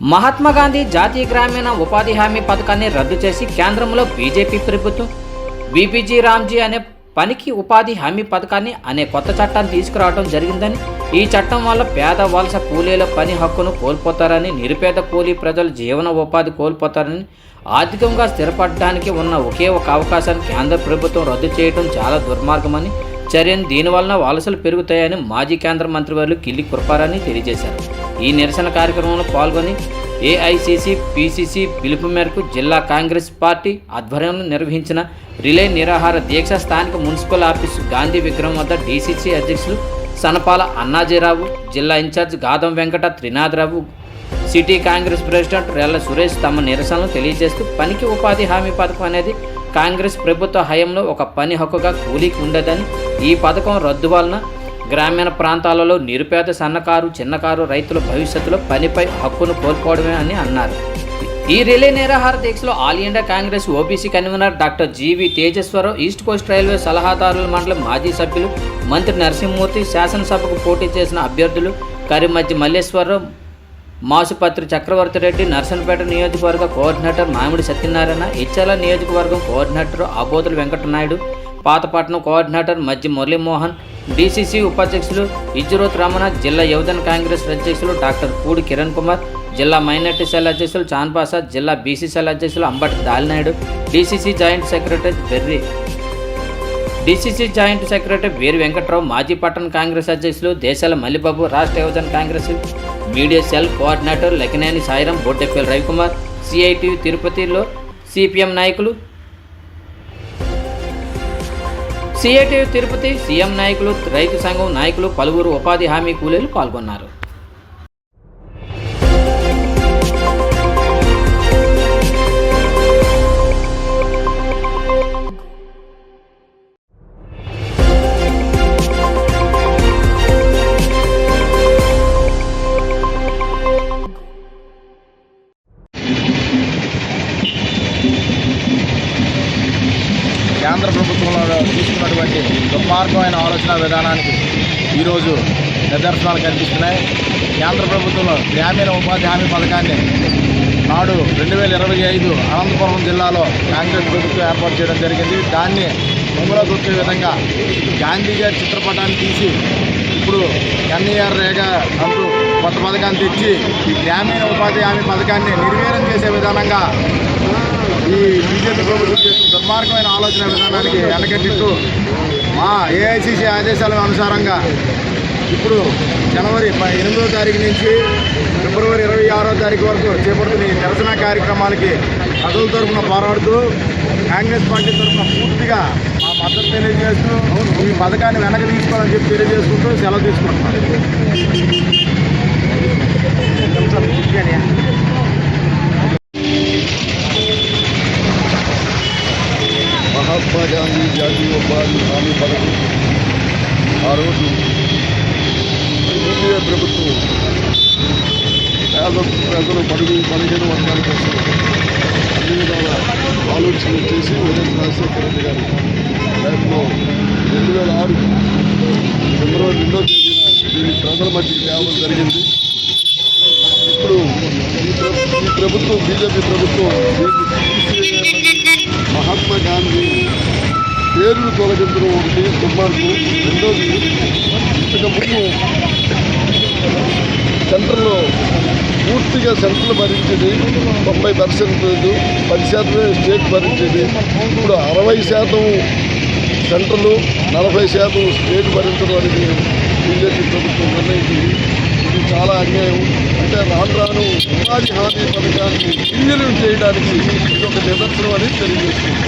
మహాత్మా గాంధీ జాతీయ గ్రామీణ ఉపాధి హామీ పథకాన్ని రద్దు చేసి కేంద్రంలో బీజేపీ ప్రభుత్వం. బీపీజీ రామ్జీ అనే పనికి ఉపాధి హామీ పథకాన్ని అనే కొత్త చట్టాన్ని తీసుకురావడం జరిగిందని ఈ చట్టం వల్ల పేద వలస కూలీల పని హక్కును కోల్పోతారని నిరుపేద కూలీ ప్రజలు జీవన ఉపాధి కోల్పోతారని ఆర్థికంగా స్థిరపడడానికి ఉన్న ఒకే ఒక అవకాశాన్ని కేంద్ర ప్రభుత్వం రద్దు చేయడం చాలా దుర్మార్గమని చర్యను దీనివలన వలసలు పెరుగుతాయని మాజీ కేంద్ర మంత్రివర్యులు కిల్లి కృపారాన్ని తెలియజేశారు. ఈ నిరసన కార్యక్రమంలో పాల్గొని ఏఐసిసి పిసిసి పిలుపు మేరకు జిల్లా కాంగ్రెస్ పార్టీ ఆధ్వర్యంలో నిర్వహించిన రిలే నిరాహార దీక్ష స్థానిక మున్సిపల్ ఆఫీసు గాంధీ విగ్రహం వద్ద డీసీసీ అధ్యక్షులు సనపాల అన్నాజీరావు జిల్లా incharge Gadam Venkata Trinatharao city Congress president Rella Suresh తమ నిరసనలు తెలియజేస్తూ పనికి ఉపాధి హామీ పథకం అనేది కాంగ్రెస్ ప్రభుత్వ హయాంలో ఒక పని హక్కుగా కూలీకి ఉండదని ఈ పథకం రద్దు వలన గ్రామీణ ప్రాంతాలలో నిరుపేద సన్నకారు చిన్నకారు రైతుల భవిష్యత్తులో పనిపై హక్కును కోల్పోవడమే అని అన్నారు. ఈ రిలే నిరాహార దీక్షలో all India Congress OBC convener doctor G V Tejeswararao east coast railway సలహాదారుల మండలం మాజీ సభ్యులు మంత్రి నరసింహమూర్తి శాసనసభకు పోటీ చేసిన అభ్యర్థులు కరిమజ్జి మల్లేశ్వరరావు మాసుపత్రి చక్రవర్తి రెడ్డి నర్సన్పేట నియోజకవర్గ కోఆర్డినేటర్ మామిడి సత్యనారాయణ ఇచ్చాల నియోజకవర్గం కోఆర్డినేటర్ ఆబోతుల వెంకటనాయుడు పాతపట్నం కోఆర్డినేటర్ మధ్య మురళీమోహన్ డీసీసీ ఉపాధ్యక్షులు ఇజ్రోత్ రమణ జిల్లా యువజన కాంగ్రెస్ అధ్యక్షులు డాక్టర్ పూడి కిరణ్ కుమార్ జిల్లా మైనార్టీ సెల్ అధ్యక్షులు చాన్పాసా జిల్లా బీసీ సెల్ అధ్యక్షులు Ambati Dalinaidu DCC joint secretary Berri. DCC joint secretary Veeri Venkatrao మాజీ పట్టణ కాంగ్రెస్ అధ్యక్షులు దేశాల మల్లిబాబు రాష్ట్ర యువజన Congress media cell coordinator Lekineni Sairam Boddepalli Ravikumar CIT తిరుపతిలో సిపిఎం నాయకులు. సిఐటి తిరుపతి సీఎం నాయకులు రైతు సంఘం నాయకులు పలువురు ఉపాధి హామీ కూలీలు పాల్గొన్నారు. దుర్మార్గమైన ఆలోచన విధానానికి ఈరోజు నిదర్శనాలు కనిపిస్తున్నాయి. కేంద్ర ప్రభుత్వంలో గ్రామీణ ఉపాధి హామీ పథకాన్ని నాడు రెండు వేల ఇరవై ఐదు అనంతపురం జిల్లాలో కాంగ్రెస్ ప్రభుత్వం ఏర్పాటు చేయడం జరిగింది. దాన్ని ముందులో దొక్కే విధంగా గాంధీ గారి చిత్రపటాన్ని తీసి ఇప్పుడు ఎన్ఈఆర్ రేగ అంటూ కొత్త పథకాన్ని తెచ్చి ఈ గ్రామీణ ఉపాధి హామీ పథకాన్ని నిర్వీర్యం చేసే విధానంగా ఈ బీజేపీ ప్రభుత్వం చేసిన దుర్మార్గమైన ఆలోచన విధానానికి వెనకట్టిస్తూ మా ఏఐసిసి ఆదేశాల అనుసారంగా ఇప్పుడు జనవరి ప- ఎనిమిదో తారీఖు నుంచి ఫిబ్రవరి ఇరవై ఆరో తారీఖు వరకు చేపడుతున్న ఈ నిరసన కార్యక్రమాలకి ప్రజల తరఫున పోరాడుతూ కాంగ్రెస్ పార్టీ తరఫున పూర్తిగా మా మద్దతు తెలియజేస్తూ ఈ పథకాన్ని వెనక్కి తీసుకోవాలని చెప్పి తెలియజేసుకుంటూ సెలవు తీసుకుంటున్నాను. గాంధీ జాతీయ ఉపాధి హామీ పథకం. ఆ రోజు యూపీఏ ప్రభుత్వం పేద ప్రజలు పడుగు పదిహేను వర్గాల కోసం అన్ని విధాల ఆలోచన చేసి వైఎస్ రాజశేఖర రెడ్డి గారు దాంట్లో రెండు వేల ఆరు ఫిబ్రవరి రెండో తేదీన దీన్ని ప్రజల మధ్య తేవడం జరిగింది. ఇప్పుడు ఈ ప్రభుత్వం బీజేపీ ప్రభుత్వం మహాత్మా గాంధీ పేర్లు తొలగించడం ఒకటి దుర్మార్గం రెండోది ఇంతకుముందు సెంటర్లో పూర్తిగా సెంట్రల్ భరించేది తొంభై లేదు పది శాతమే స్టేట్ భరించేది. ఇప్పుడు అరవై శాతం సెంట్రల్ నలభై శాతం స్టేట్ భరించడం అనేది బీజేపీ ప్రభుత్వం నిర్ణయించింది. ఇది చాలా అన్యాయం. అంటే రాను రాను ఉపాధి హామీ పథకాన్ని ఇంజనీరింగ్ చేయడానికి ఇది ఒక నిదర్శనం అనేది తెలియజేస్తుంది.